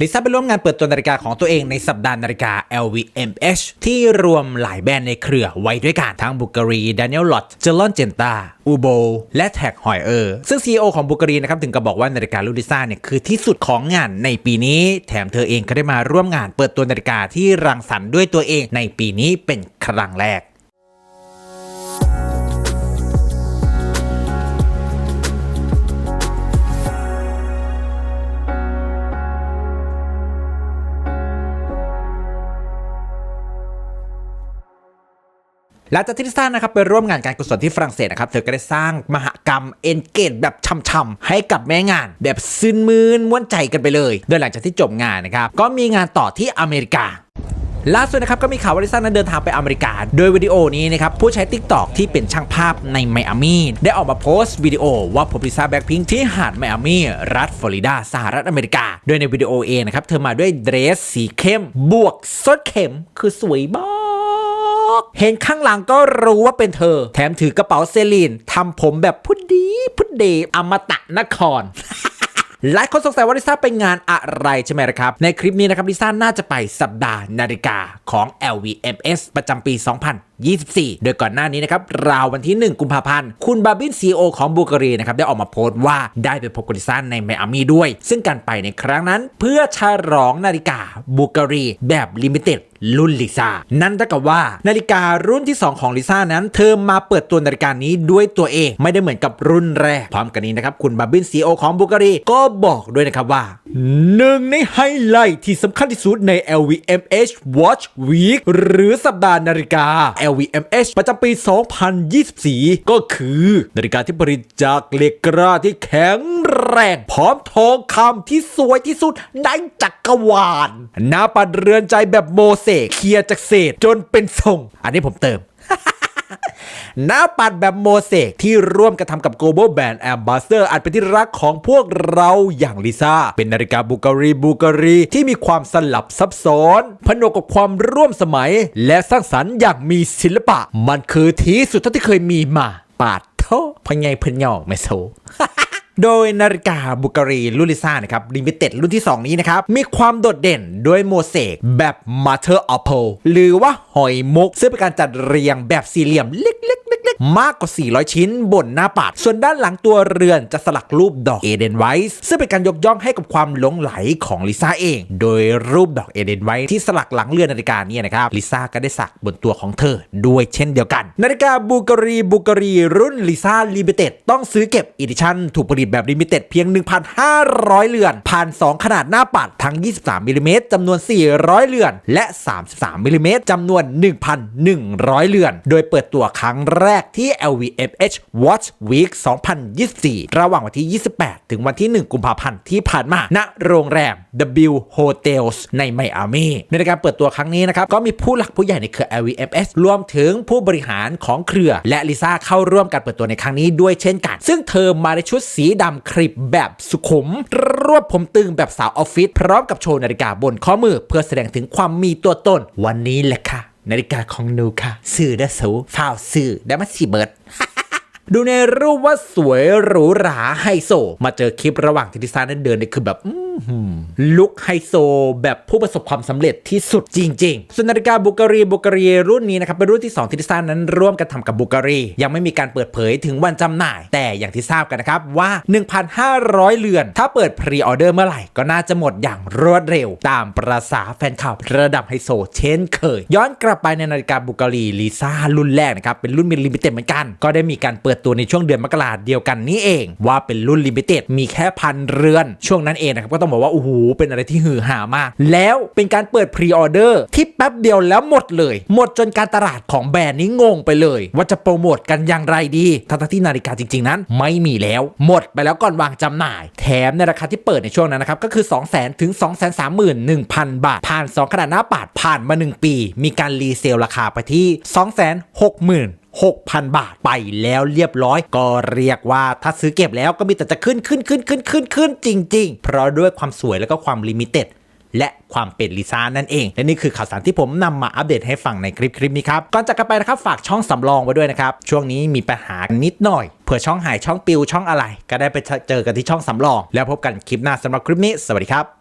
ลิซ่าไปร่วมงานเปิดตัวนาฬิกาของตัวเองในสัปดาห์นาฬิกา LVMH ที่รวมหลายแบรนด์ในเครือไว้ด้วยกันทั้งบุกรีด a น i e l ล o ตเจลอนเจนตาอูโบและแท็กหอยเออร์ซึ่ง CEO ของบุกรีนะครับถึงกับบอกว่านาฬิกาลูลิซ่าเนี่ยคือที่สุดของงานในปีนี้ แถมเธอเองก็ได้มาร่วมงานเปิดตัวนาฬิกาที่รังสรรค์ด้วยตัวเองในปีนี้เป็นครั้งแรก หลังจากที่ลิซ่านะครับไปร่วมงานการกุศลที่ฝรั่งเศสนะครับเธอก็ได้สร้างมหกรรมเอนเกจแบบช่ำๆให้กับแม่งาน แบบซึนมืนม้วนใจกันไปเลย โดยหลังจากที่จบงานนะครับก็มีงานต่อที่อเมริกาล่าสุดนะครับก็มีข่าวว่าลิซ่านั้นเดินทางไปอเมริกา โดยวิดีโอนี้นะครับผู้ใช้ t ิ k t o k ที่เป็นช่างภาพในไมอามีได้ออกมาโพสต์วิดีโอว่าพบลิซ่าแบ็คพิงที่หาดไมอามีรัฐฟลอริดาสหรัฐอเมริกา โดยในวิดีโอเองนะครับเธอมาด้วยเดรสสีเข้ม บวกสดเข็มคือสวยมาก เห็นข้างหลังก็รู้ว่าเป็นเธอ แถมถือกระเป๋าเซลีนทำผมแบบพุดดีพุดเดอมตะนครหลายคนสงสัยว่าลิซ่าไปงานอะไรใช่ไหมครับ ในคลิปนี้นะครับลิซ่าน่าจะไปสัปดาห์นาฬิกาของ LVMS ประจำปี 2024 โดยก่อนหน้านี้นะครับราววันที่ 1 กุมภาพันธ์ คุณบาบินซีโอของบูการีนะครับได้ออกมาโพสต์ว่าได้ไปพบกับลิซ่าในไมอามีด้วย ซึ่งการไปในครั้งนั้นเพื่อฉลองนาฬิกาบูการีแบบลิมิเต็ดรุ่นลิซ่า นั่นเท่ากับว่านาฬิการุ่นที่ 2 ของลิซ่านั้นเธอมาเปิดตัวนาฬิกานี้ด้วยตัวเอง ไม่ได้เหมือนกับรุ่นแรก พร้อมกันนี้นะครับ คุณบาบินซีโอของบูการีก็บอกด้วยนะครับว่า หนึ่งในไฮไลท์ที่สำคัญที่สุดใน LVMH Watch Week หรือสัปดาห์นาฬิกา LVMH ประจำปี 2024 ก็คือนาฬิกาที่ผลิตจากเหล็กกล้าที่แข็งแรงพร้อมทองคำที่สวยที่สุดในจักรวาลหน้าปัดเรือนใจแบบโมเสกเคลียร์จากเศษจนเป็นทรง อันนี้ผมเติม หน้าปัดแบบโมเสกที่ร่วมกระทำกับ Global Brand Ambassador อันเป็นที่รักของพวกเราอย่างลิซ่า เป็นนาฬิกาบูการีบูการีที่มีความสลับซับซ้อน ผนวกกับความร่วมสมัย และสร้างสรรค์อย่างมีศิลปะ มันคือที่สุดเท่าที่เคยมีมาปาดโทพะไงพนยองไม่โซโดยนาฬิกาบุการีรุ่นลิซ่านะครับลิมิเต็ดรุ่นที่ 2 นี้นะครับ มีความโดดเด่นด้วยโมเสกแบบ Mother of Pearl หรือว่าหอยมุก ซึ่งเป็นการจัดเรียงแบบสี่เหลี่ยมเล็ก มากกว่า 400 ชิ้นบนหน้าปัด ส่วนด้านหลังตัวเรือนจะสลักรูปดอกเอเดนไวส์ซึ่งเป็นการยกย่องให้กับความหลงไหลของลิซ่าเอง โดยรูปดอกเอเดนไวส์ที่สลักหลังเรือนนาฬิกาเนี่ยนะครับลิซ่าก็ได้สักบนตัวของเธอ ด้วยเช่นเดียวกัน นาฬิกาบูการีบูการีรุ่นลิซ่าลิมิเต็ดต้องซื้อเก็บอีดิชั่นถูกผลิตแบบลิมิเต็ดเพียง 1,500 เรือนผ่าน2ขนาดหน้าปัดทั้ง 23มิลลิเมตรจำนวน 400 เรือน และ 33มิลลิเมตรจำนวน 1,100 เรือน โดยเปิดตัวครั้งแรกที่ LVMH Watch Week 2024 ระหว่างวันที่ 28 ถึงวันที่ 1 กุมภาพันธ์ที่ผ่านมา ณ โรงแรม W Hotels ในไมอามีในการเปิดตัวครั้งนี้นะครับ ก็มีผู้หลักผู้ใหญ่ในเครือ LVMH รวมถึงผู้บริหารของเครือ และลิซ่าเข้าร่วมการเปิดตัวในครั้งนี้ด้วยเช่นกัน ซึ่งเธอมาในชุดสีดำคลิปแบบสุขุม รวบผมตึงแบบสาวออฟฟิศพร้อมกับโชว์นาฬิกาบนข้อมือ เพื่อแสดงถึงความมีตัวตนวันนี้แหละค่ะ นาฬิกาของหนูค่ะสื่อได้สูฟ้าวสื่อได้มาสีเบิร์ดดูในรูปว่าสวยหรูหราไฮโซ มาเจอคลิประหว่างที่ดิซ่านั้นเดินเนี่ยคือแบบลุคไฮโซแบบผู้ประสบความสำเร็จที่สุดจริงๆส่วนนาฬิกาบุการีบุการีรุ่นนี้นะครับ เป็นรุ่นที่ 2 ที่ดิซ่านั้นร่วมกันทำกับบุการี ยังไม่มีการเปิดเผยถึงวันจำหน่าย แต่อย่างที่ทราบกันนะครับ ว่า 1,500 เรือน ถ้าเปิดพรีออเดอร์เมื่อไหร่ ก็น่าจะหมดอย่างรวดเร็ว ตามประษาแฟนคลับระดับไฮโซเช่นเคย ย้อนกลับไปในนาฬิกาบุการีลิซ่ารุ่นแรกนะครับเป็นรุ่นมิลิมิเต็ดเหมือนกัน ก็ได้มีการเปิดตัวในช่วงเดือนมกราเดียวกันนี้เอง ว่าเป็นรุ่นลิมิเต็ดมีแค่พันเรือนช่วงนั้นเองนะครับก็ต้องบอกว่าโอ้โหเป็นอะไรที่ฮือฮามาก แล้วเป็นการเปิดพรีออเดอร์ที่แป๊บเดียวแล้วหมดเลย หมดจนการตลาดของแบรนด์นี้งงไปเลย ว่าจะโปรโมทกันอย่างไรดีทั้งที่นาฬิกาจริง ๆ นั้น ไม่มีแล้ว หมดไปแล้วก่อนวางจำหน่าย แถมในราคาที่เปิดในช่วงนั้นนะครับก็คือ 2 0 0 0 0 0ถึง2 3 1 0 0 0 บาท ผ่าน 2 ขนาดหน้าปัดผ่านมา 1 ปี มีการรีเซลราคาไปที่ 260,000 6,000 บาทไปแล้วเรียบร้อย ก็เรียกว่าถ้าซื้อเก็บแล้วก็มีแต่จะขึ้นขึ้นขึ้นขึ้นขึ้นขึ้นจริง ๆ เพราะด้วยความสวยแล้วก็ความลิมิเต็ดและความเป็นลิซ่านั่นเอง และนี่คือข่าวสารที่ผมนำมาอัปเดตให้ฟังในคลิปคลิปนี้ครับ ก่อนจากกันไปนะครับ ฝากช่องสำรองไว้ด้วยนะครับ ช่วงนี้มีปัญหานิดหน่อย เผื่อช่องหายช่องปิวช่องอะไร ก็ได้ไปเจอกันที่ช่องสำรอง แล้วพบกันคลิปหน้าสำหรับคลิปนี้ สวัสดีครับ